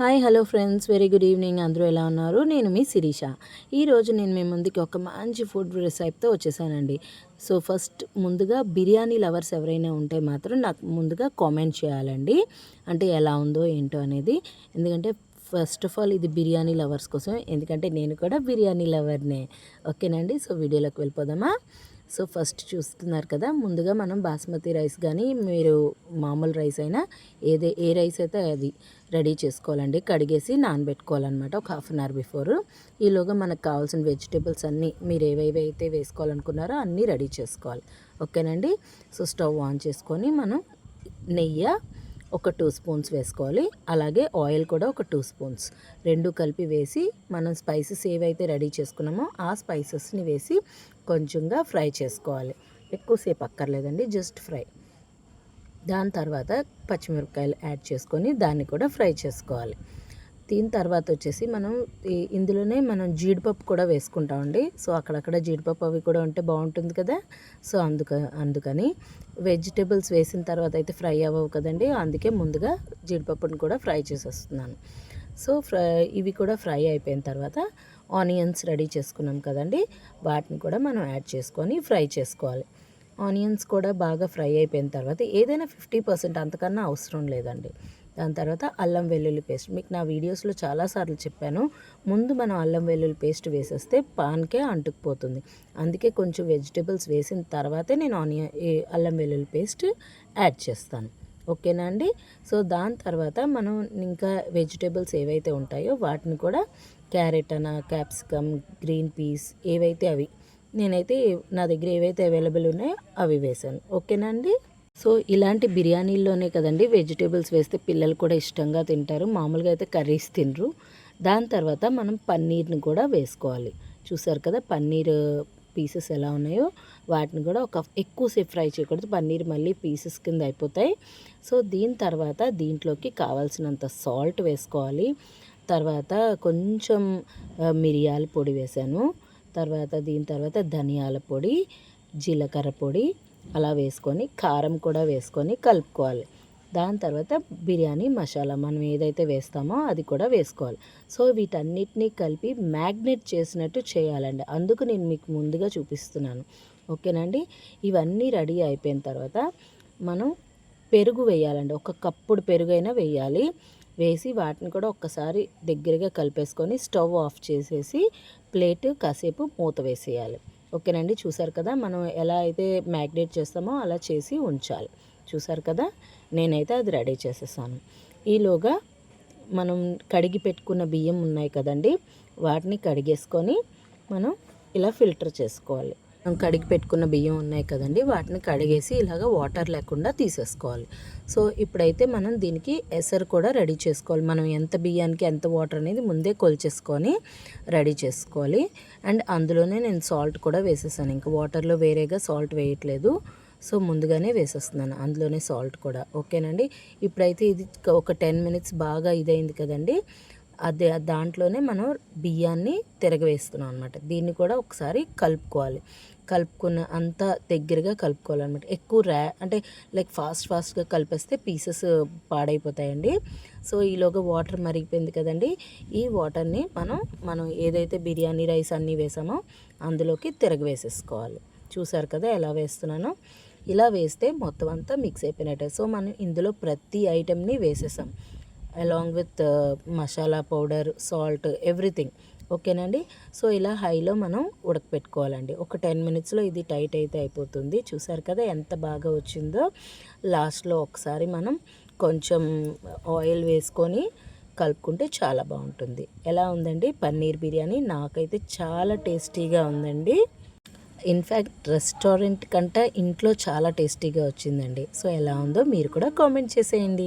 Hi hello friends. Very good evening. అందరూ ఎలా ఉన్నారు? నేను మీ శిరీష. ఈరోజు నేను మీ ముందుకి ఒక మంచి ఫుడ్ రెసిపీతో వచ్చేసానండి. సో ఫస్ట్ ముందుగా బిర్యానీ లవర్స్ ఎవరైనా ఉంటే మాత్రం నాకు ముందుగా కామెంట్ చేయాలండి. అంటే ఎలా ఉందో ఏంటో అనేది. ఎందుకంటే ఫస్ట్ ఆఫ్ ఆల్ ఇది బిర్యానీ లవర్స్ కోసం ఎందుకంటే నేను కూడా బిర్యానీ లవర్నే. ఓకేనండి? సో వీడియోలోకి వెళ్ళిపోదామా? సో ఫస్ట్ చూస్తున్నారు కదా ముందుగా మనం బాస్మతి రైస్ కానీ మీరు మామూలు రైస్ అయినా ఏదే ఏ రైస్ అయితే అది రెడీ చేసుకోవాలండి కడిగేసి నానబెట్టుకోవాలన్నమాట ఒక హాఫ్ అన్ అవర్ బిఫోర్. ఈలోగా మనకు కావాల్సిన వెజిటేబుల్స్ అన్నీ మీరు ఏవేవి అయితే వేసుకోవాలనుకున్నారో అన్నీ రెడీ చేసుకోవాలి. ఓకేనండి? సో స్టవ్ ఆన్ చేసుకొని మనం నెయ్యి ఒక టూ స్పూన్స్ వేసుకోవాలి. అలాగే ఆయిల్ కూడా ఒక టూ స్పూన్స్. రెండు కలిపి వేసి మనం స్పైసెస్ ఏవైతే రెడీ చేసుకున్నామో ఆ స్పైసెస్ని వేసి కొంచెంగా ఫ్రై చేసుకోవాలి. ఎక్కువసేపు అక్కర్లేదండి జస్ట్ ఫ్రై. దాని తర్వాత పచ్చిమిరపకాయలు యాడ్ చేసుకొని దాన్ని కూడా ఫ్రై చేసుకోవాలి. దీని తర్వాత వచ్చేసి మనం ఇందులోనే మనం జీడిపప్పు కూడా వేసుకుంటామండి. సో అక్కడక్కడ జీడిపప్పు అవి కూడా ఉంటే బాగుంటుంది కదా. సో అందుక అందుకని వెజిటేబుల్స్ వేసిన తర్వాత అయితే ఫ్రై అవ్వవు కదండి. అందుకే ముందుగా జీడిపప్పుని కూడా ఫ్రై చేసేస్తున్నాను. సో ఫ్రై ఇవి కూడా ఫ్రై అయిపోయిన తర్వాత ఆనియన్స్ రెడీ చేసుకున్నాం కదండి. వాటిని కూడా మనం యాడ్ చేసుకొని ఫ్రై చేసుకోవాలి. ఆనియన్స్ కూడా బాగా ఫ్రై అయిపోయిన తర్వాత ఏదైనా ఫిఫ్టీ పర్సెంట్ అంతకన్నా అవసరం లేదండి. దాని తర్వాత అల్లం వెల్లుల్లి పేస్ట్. మీకు నా వీడియోస్లో చాలాసార్లు చెప్పాను. ముందు మనం అల్లం వెల్లుల్లి పేస్ట్ వేసేస్తే పాన్కే అంటుకుపోతుంది. అందుకే కొంచెం వెజిటేబుల్స్ వేసిన తర్వాతే నేను ఆనియన్ అల్లం వెల్లుల్లి పేస్ట్ యాడ్ చేస్తాను. ఓకేనా అండి? సో దాని తర్వాత మనం ఇంకా వెజిటేబుల్స్ ఏవైతే ఉంటాయో వాటిని కూడా క్యారెట్ అన క్యాప్సికమ్ గ్రీన్ పీస్ ఏవైతే అవి నేనైతే నా దగ్గర ఏవైతే అవైలబుల్ ఉన్నాయో అవి వేసాను. ఓకేనా అండి? సో ఇలాంటి బిర్యానీల్లోనే కదండి వెజిటేబుల్స్ వేస్తే పిల్లలు కూడా ఇష్టంగా తింటారు. మామూలుగా అయితే కర్రీస్ తినరు. దాని తర్వాత మనం పన్నీర్ని కూడా వేసుకోవాలి. చూసారు కదా పన్నీర్ పీసెస్ ఎలా ఉన్నాయో? వాటిని కూడా ఒక ఎక్కువసేపు ఫ్రై చేయకూడదు. పన్నీర్ మళ్ళీ పీసెస్ కింద అయిపోతాయి. సో దీని తర్వాత దీంట్లోకి కావాల్సినంత సాల్ట్ వేసుకోవాలి. తర్వాత కొంచెం మిరియాల పొడి వేసాను. తర్వాత దీని తర్వాత ధనియాల పొడి జీలకర్ర పొడి అలా వేసుకొని కారం కూడా వేసుకొని కలుపుకోవాలి. దాని తర్వాత బిర్యానీ మసాలా మనం ఏదైతే వేస్తామో అది కూడా వేసుకోవాలి. సో వీటన్నిటినీ కలిపి మ్యాగ్నెట్ చేసినట్టు చేయాలండి. అందుకు నేను మీకు ముందుగా చూపిస్తున్నాను. ఓకేనండి ఇవన్నీ రెడీ అయిపోయిన తర్వాత మనం పెరుగు వేయాలండి. ఒక కప్పుడు పెరుగైనా వేయాలి. వేసి వాటిని కూడా ఒక్కసారి దగ్గరగా కలిపేసుకొని స్టవ్ ఆఫ్ చేసేసి ప్లేట్ కాసేపు మూత వేసేయాలి. ఓకేనండి చూసారు కదా? మనం ఎలా అయితే మ్యాగ్నేట్ చేస్తామో అలా చేసి ఉంచాలి. చూసారు కదా? నేనైతే అది రెడీ చేసేసాను. ఈలోగా మనం కడిగి పెట్టుకున్న బియ్యం ఉన్నాయి కదండి వాటిని కడిగేసుకొని మనం ఇలా ఫిల్టర్ చేసుకోవాలి. కడిగి పెట్టుకున్న బియ్యం ఉన్నాయి కదండి వాటిని కడిగేసి ఇలాగ వాటర్ లేకుండా తీసేసుకోవాలి. సో ఇప్పుడైతే మనం దీనికి ఎసరు కూడా రెడీ చేసుకోవాలి. మనం ఎంత బియ్యానికి ఎంత వాటర్ అనేది ముందే కొలిచేసుకొని రెడీ చేసుకోవాలి. అండ్ అందులోనే నేను సాల్ట్ కూడా వేసేసాను. ఇంకా వాటర్లో వేరేగా సాల్ట్ వేయట్లేదు. సో ముందుగానే వేసేస్తున్నాను. అందులోనే సాల్ట్ కూడా. ఓకేనండి? ఇప్పుడైతే ఇది ఒక టెన్ మినిట్స్ బాగా ఇదైంది కదండి. అదే దాంట్లోనే మనం బియ్యాన్ని తిరగవేస్తున్నాం అనమాట దీన్ని కూడా ఒకసారి కలుపుకోవాలి. కలుపుకున్న అంత దగ్గరగా కలుపుకోవాలన్నమాట. ఎక్కువ ర్యా అంటే లైక్ ఫాస్ట్ ఫాస్ట్గా కలిపేస్తే పీసెస్ పాడైపోతాయండి. సో ఈలోగా వాటర్ మరిగిపోయింది కదండి. ఈ వాటర్ని మనం మనం ఏదైతే బిర్యానీ రైస్ అన్నీ వేసామో అందులోకి తిరగవేసేసుకోవాలి. చూసారు కదా ఎలా వేస్తున్నానో? ఇలా వేస్తే మొత్తం అంతా మిక్స్ అయిపోయినట్టే. సో మనం ఇందులో ప్రతి ఐటెంని వేసేసాం. Along with masala powder salt everything ఓకేనండి? సో ఇలా హైలో మనం ఉడకపెట్టుకోవాలండి. ఒక టెన్ మినిట్స్లో ఇది టైట్ అయితే అయిపోతుంది. చూసారు కదా ఎంత బాగా వచ్చిందో? లాస్ట్లో ఒకసారి మనం కొంచెం ఆయిల్ వేసుకొని కలుపుకుంటే చాలా బాగుంటుంది. ఎలా ఉందండి? పన్నీర్ బిర్యానీ నాకైతే చాలా టేస్టీగా ఉందండి. ఇన్ఫ్యాక్ట్ రెస్టారెంట్ కంటే ఇంట్లో చాలా టేస్టీగా వచ్చిందండి. సో ఎలా ఉందో మీరు కూడా కామెంట్ చేసేయండి.